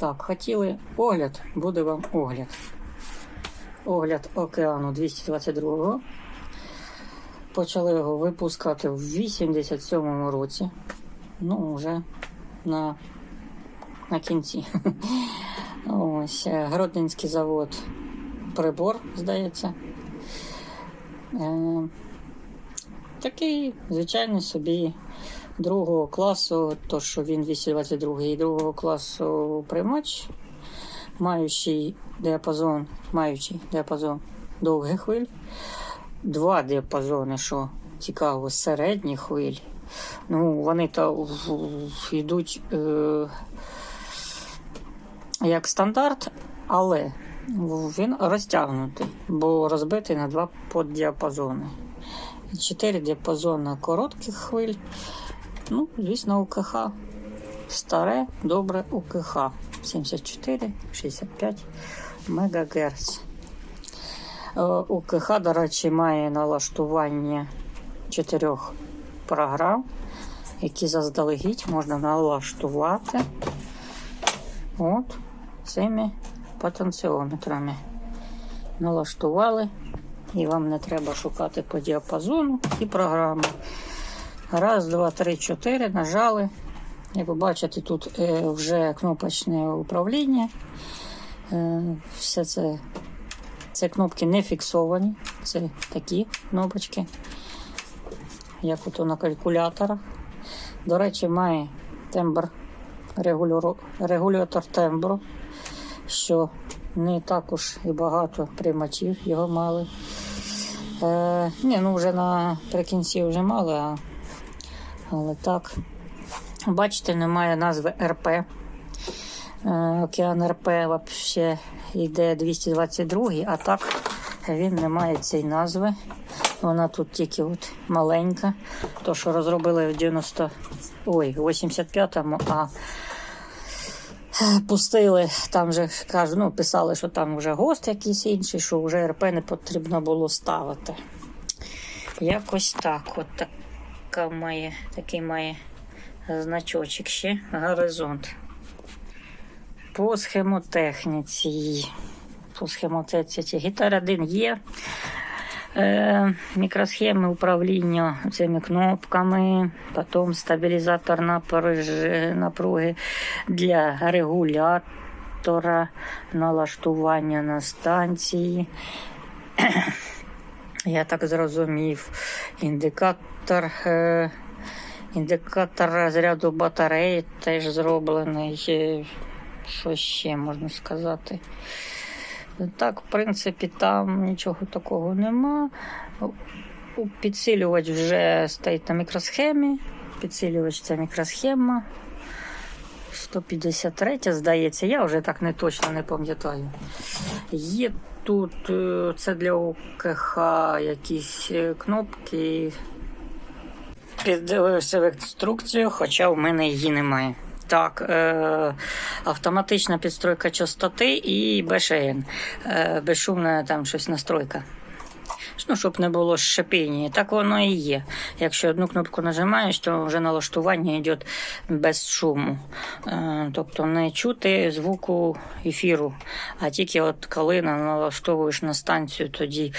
Так, хотіли огляд, буде вам огляд. Огляд океану 222. Почали його випускати в 87-му році. Ну, вже на, на кінці. Ось е, Гродненський завод прибор, здається. Е, такий звичайний собі другого класу, то що він 222 і другого класу приймач, маючий діапазон, маючий діапазон довгих хвиль, два діапазони, що цікаво, середніх хвиль. Ну, вони то йдуть е, як стандарт, але він розтягнутий, бо розбитий на два поддіапазони. Чотири діапазони коротких хвиль. Ну, звісно, УКХ. Старе, добре УКХ. 74-65 МГц. Е, УКХ, до речі, має налаштування чотирьох програм, які заздалегідь можна налаштувати от цими потенціометрами. Налаштували, і вам не треба шукати по діапазону і програми. Раз, два, три, чотири. Нажали. Як ви бачите, тут е, вже кнопочне управління. Е, все це, це кнопки не фіксовані. Це такі кнопочки, як от на калькуляторах. До речі, має тембр, регулятор тембру, що не також і багато приймачів його мали. Е, ні, ну вже наприкінці вже мали, а але так. Бачите, немає назви РП. Е, Океан РП взагалі йде 222, а так він не має цієї назви. Вона тут тільки от маленька. То, що розробили в 90, ой, 85-му, а пустили, там вже кажуть, ну, писали, що там вже гост якийсь інший, що вже РП не потрібно було ставити. Якось так. От така має, такий має значочок ще горизонт. По схемотехніці. По схемотехніці гітара 1 є. Е, мікросхеми управління цими кнопками, потім стабілізатор напруги для регулятора, налаштування на станції. Я так зрозумів. Індикатор, е, індикатор розряду батареї теж зроблений. Е, Що ще можна сказати? Так, в принципі, там нічого такого нема. Підсилювач вже стоїть на мікросхемі. Підсилювач це мікросхема. 153, здається, я вже так не точно не пам'ятаю. Є тут е, це для ОКХ якісь кнопки. Піддивився в інструкцію, хоча в мене її немає. Так, е, автоматична підстройка частоти і БШН. Е, безшумна там щось настройка. Ну, щоб не було шипіння. Так воно і є. Якщо одну кнопку нажимаєш, то вже налаштування йде без шуму. Е, тобто не чути звуку ефіру, а тільки от коли на- налаштовуєш на станцію, тоді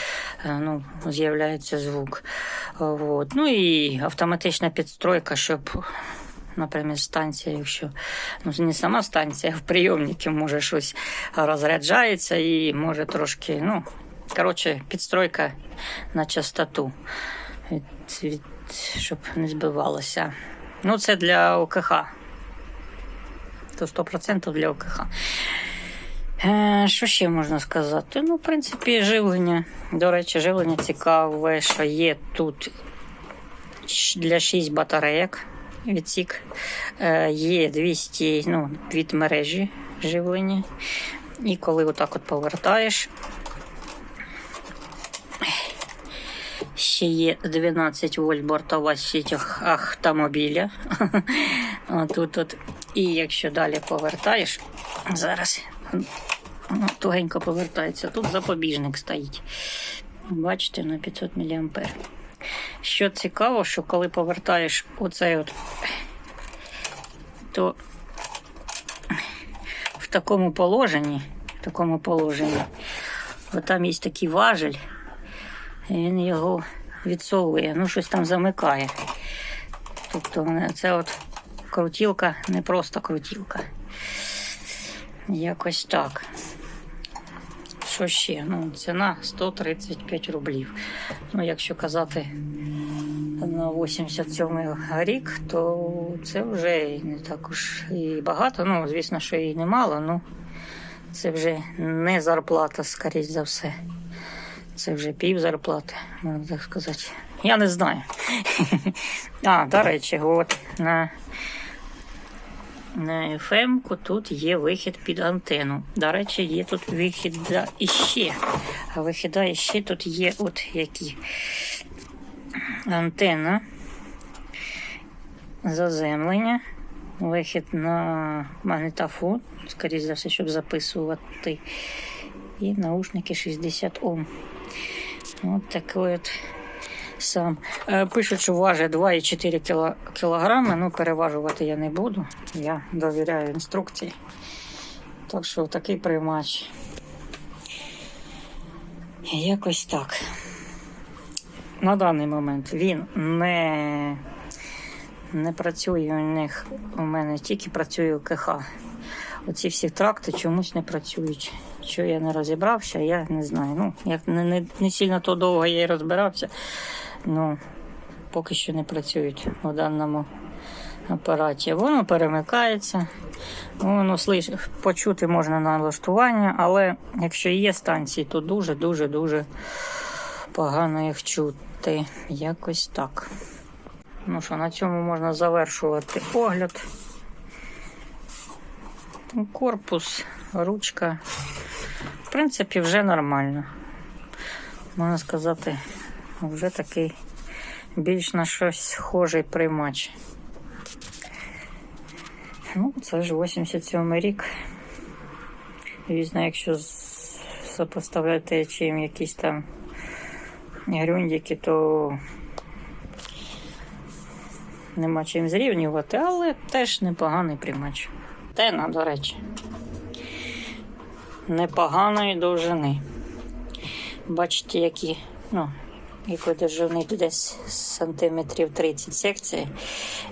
е, ну, з'являється звук. От. Ну і автоматична підстройка, щоб. Наприклад, станція, якщо ну не сама станція, а в прийомнику може щось розряджається і може трошки, ну, коротше, підстройка на частоту, від, від, щоб не збивалося. Ну, це для ОКХ. То 100% для ОКХ. Е, що ще можна сказати? Ну, в принципі, живлення. До речі, живлення цікаве, що є тут для 6 батарейок відсік. Е, є 200 ну, від мережі живлення. І коли отак от повертаєш, є 12 вольт бортова сіть автомобіля. Тут от. І якщо далі повертаєш, зараз ну, тугенько повертається, тут запобіжник стоїть. Бачите, на 500 мА. Що цікаво, що коли повертаєш оцей от, то в такому положенні. В такому положенні. От там є такий важель. Він його відсовує, ну щось там замикає. Тобто це от крутілка, не просто крутілка. Якось так. Що ще? Ну, ціна 135 рублів. Ну, якщо казати на 87 рік, то це вже не так уж і багато. Ну, звісно, що і немало, ну це вже не зарплата, скоріш за все. Це вже пів зарплати, можна так сказати. Я не знаю. А, до речі, от на, на FM тут є вихід під антенну. До речі, є тут вихід да, іще. А вихіда іще тут є от які. Антенна, заземлення, вихід на магнітофон, скоріше за все, щоб записувати. І наушники 60 Ом. От такий от сам. Е, Пишуть, що важить 2,4 кілограми. Ну, переважувати я не буду. Я довіряю інструкції. Так що такий приймач. Якось так. На даний момент він не, не працює у них. У мене тільки працює КХ. Оці всі тракти чомусь не працюють. Що я не розібрався, я не знаю. Ну, як не, не, не сильно то довго я і розбирався. Ну, поки що не працюють у даному апараті. Воно перемикається, воно слиш, почути можна налаштування, але якщо є станції, то дуже-дуже дуже погано їх чути. Якось так. Ну що, на цьому можна завершувати огляд. Корпус, ручка. В принципі, вже нормально. Можна сказати, вже такий більш на щось схожий приймач. Ну, це ж 87 рік. Звісно, якщо сопоставляти чим якісь там грюндіки, то нема чим зрівнювати, але теж непоганий приймач. Тена, до речі. Непоганої довжини. Бачите, які, ну, якої довжини десь сантиметрів 30 секцій.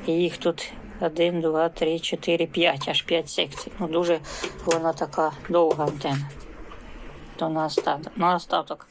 І їх тут 1, 2, 3, 4, 5, аж 5 секцій. Ну, дуже вона така довга антенна. То. На остаток.